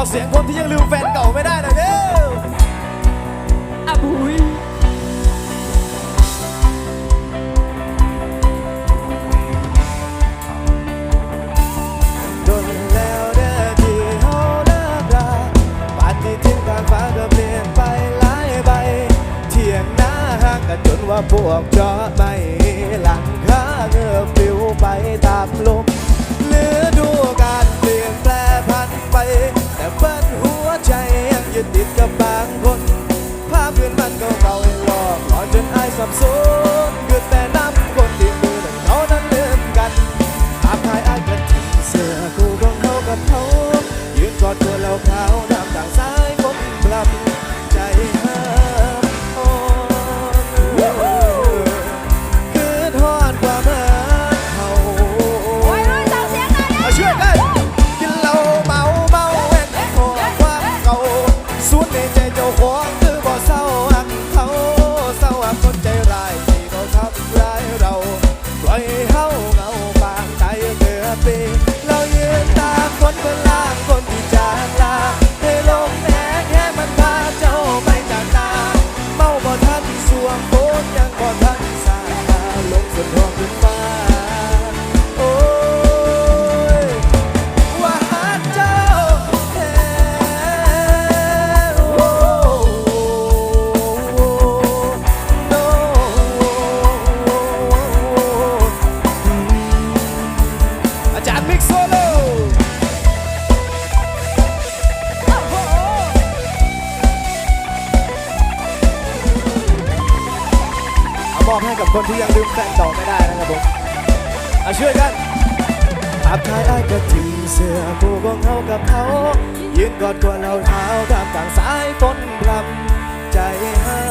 อเสียงคนที่ยังลืมแฟนเก่าไม่ได้หน่ดออะบุยโดนแล้วเด้อที่เฮาหน้าตาปฏิทินทางฟ้าก็เปลี่ยนไปหลายใบ เที่ยงหน้าหักจนว่าพวกจอไม่หลัง สับสน the broken คนที่ยังลืมแฟนต่อไม่ได้นะครับผมอาช่วยกันภาพถ่ายไอ้ก็ถิ่นเสื้อผูกของเขากับเขายืนกอดกวนเราเท้าท่ามกางสายฝนรำใจให้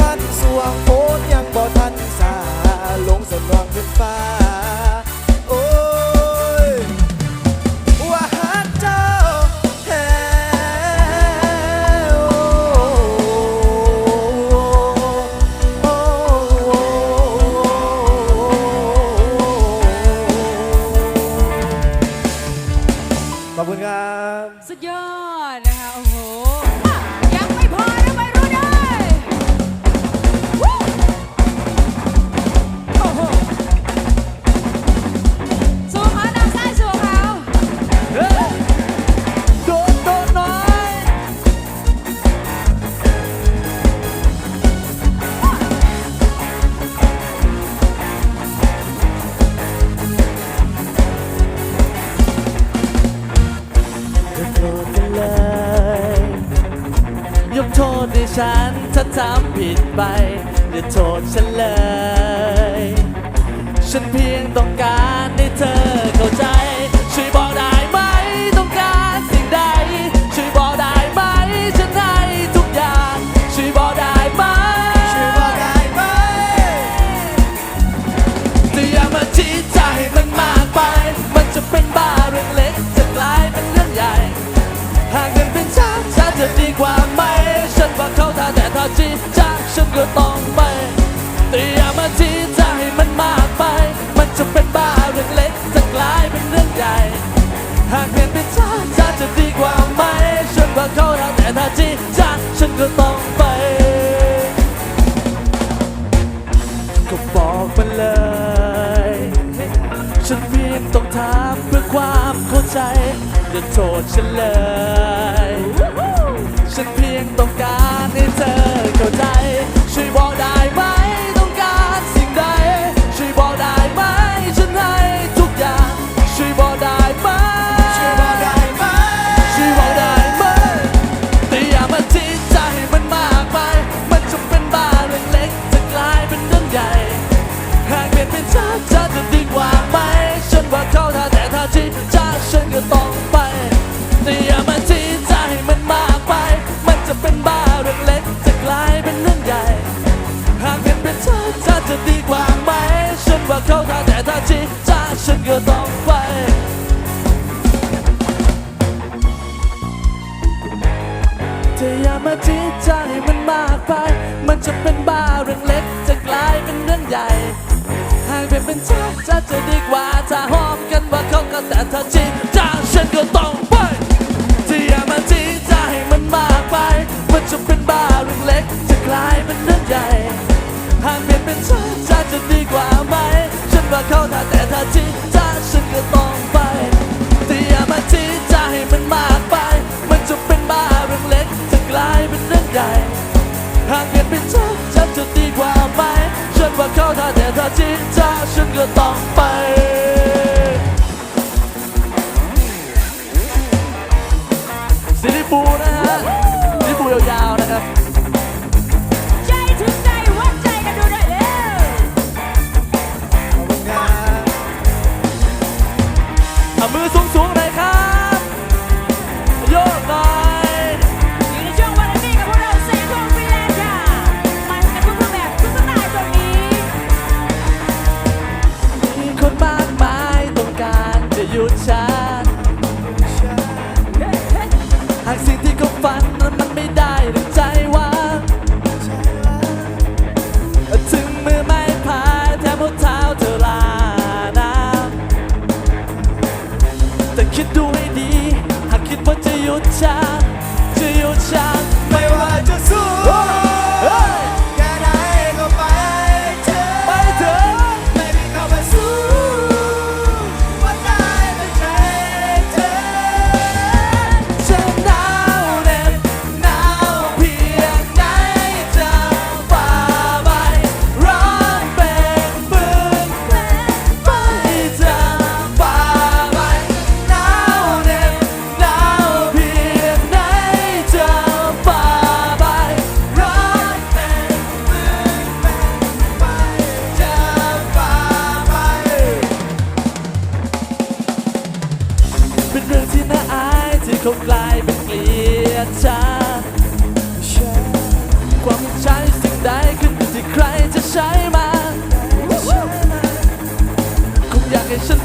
คันสวงโพนยังบ่ทันสาลงสนองขึ้นฟ้า ฉันถ้าทำผิดไปอย่าโทษฉันเลย ฉันเพียงต้องการให้เธอเข้าใจ อย่าโทษฉันเลย ฉันเพียงต้องการให้เธอเข้าใจ ช่วยบอกได้ไหม ธออย่ามาจิตใจมันมากไป มันจะเป็นบ้าเรื่องเล็กจะกลายเป็นเรื่องใหญ่หากเป็นเป็นชาจะจะดีกว่าถ้าหอมกันว่าเขาก็แต่เธอจริงจังฉันก็ต้องไปเธออย่ามาจิตใจมันมากไป มันจะเป็นบ้าเรื่องเล็กจะกลายเป็นเรื่องใหญ่หากเป็นเป็นชาจะจะดีกว่าไหม ฉันว่าเขาถ้าแต่เธอจริงจังฉันก็ต้องไปเธออย่ามาจิตใจมันมาก หากเกิดเป็นเธอฉันจะดีกว่าไหมฉันว่าเขาถ้าแต่เธอจริงจาฉันก็ต้องไปซิลิปูนะฮะายเป็นเกลียดชาความใช้สิ่งใดขึ้นที่ใครจะใช้มาคงอยากให้ฉัน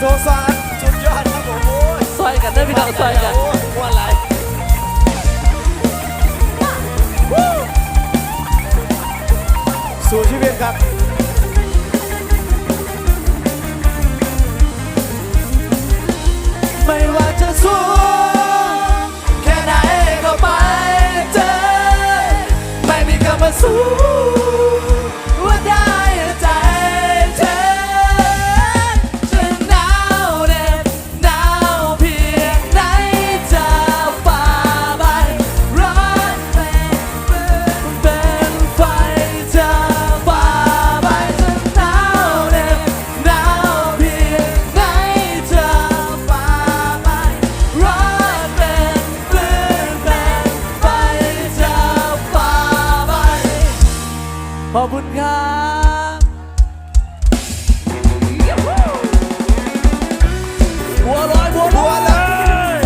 โทษสันสุดยอดครับผมซอยกันได้พี่น้องซอยกันม่วนไรสู่ชีวิตครับไม่ว่าจะสูงแค่ไหนก็ไปเจอไม่มีคำว่าสูง ขอบคุณครับหัวลอยหัวลอย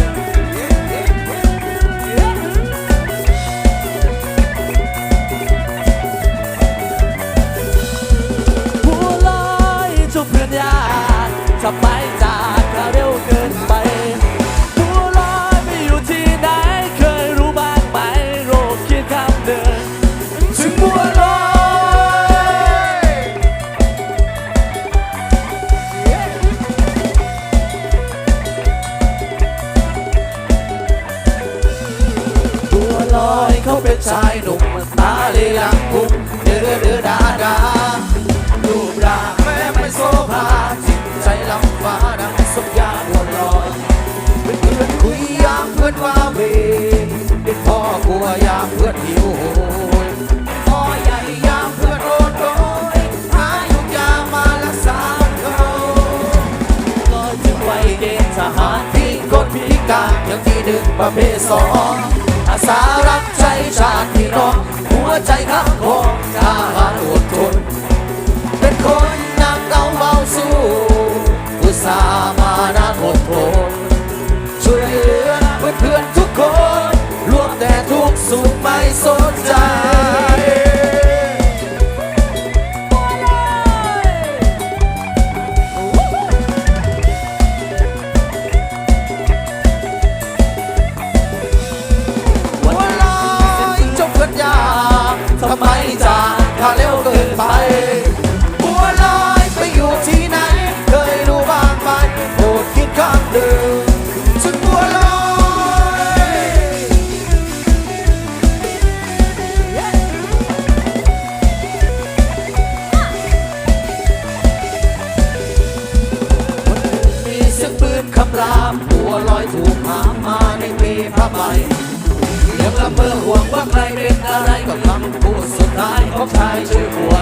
หัวลอยจบเพื่อนยาจะไป หนึ่งประเภทสองอาสารักใจชาติที่รองหัวใจข้างคงกาหารอดทน I took one.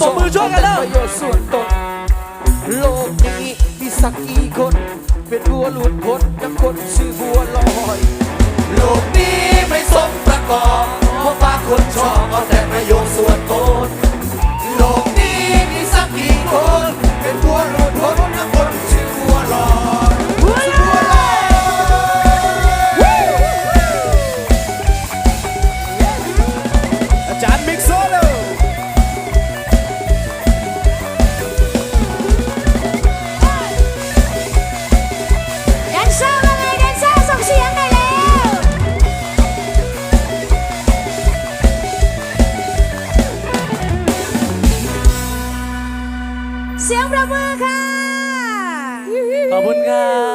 ปมมือช่วยกันแล้วประโยชน์ส่วนตนโลกนี้มีสักกี่คน เป็นบัวหลุดพ้นนักคนชื่อบัวลอย โลกนี้ไม่สมประกอบ ขอบคุณครับ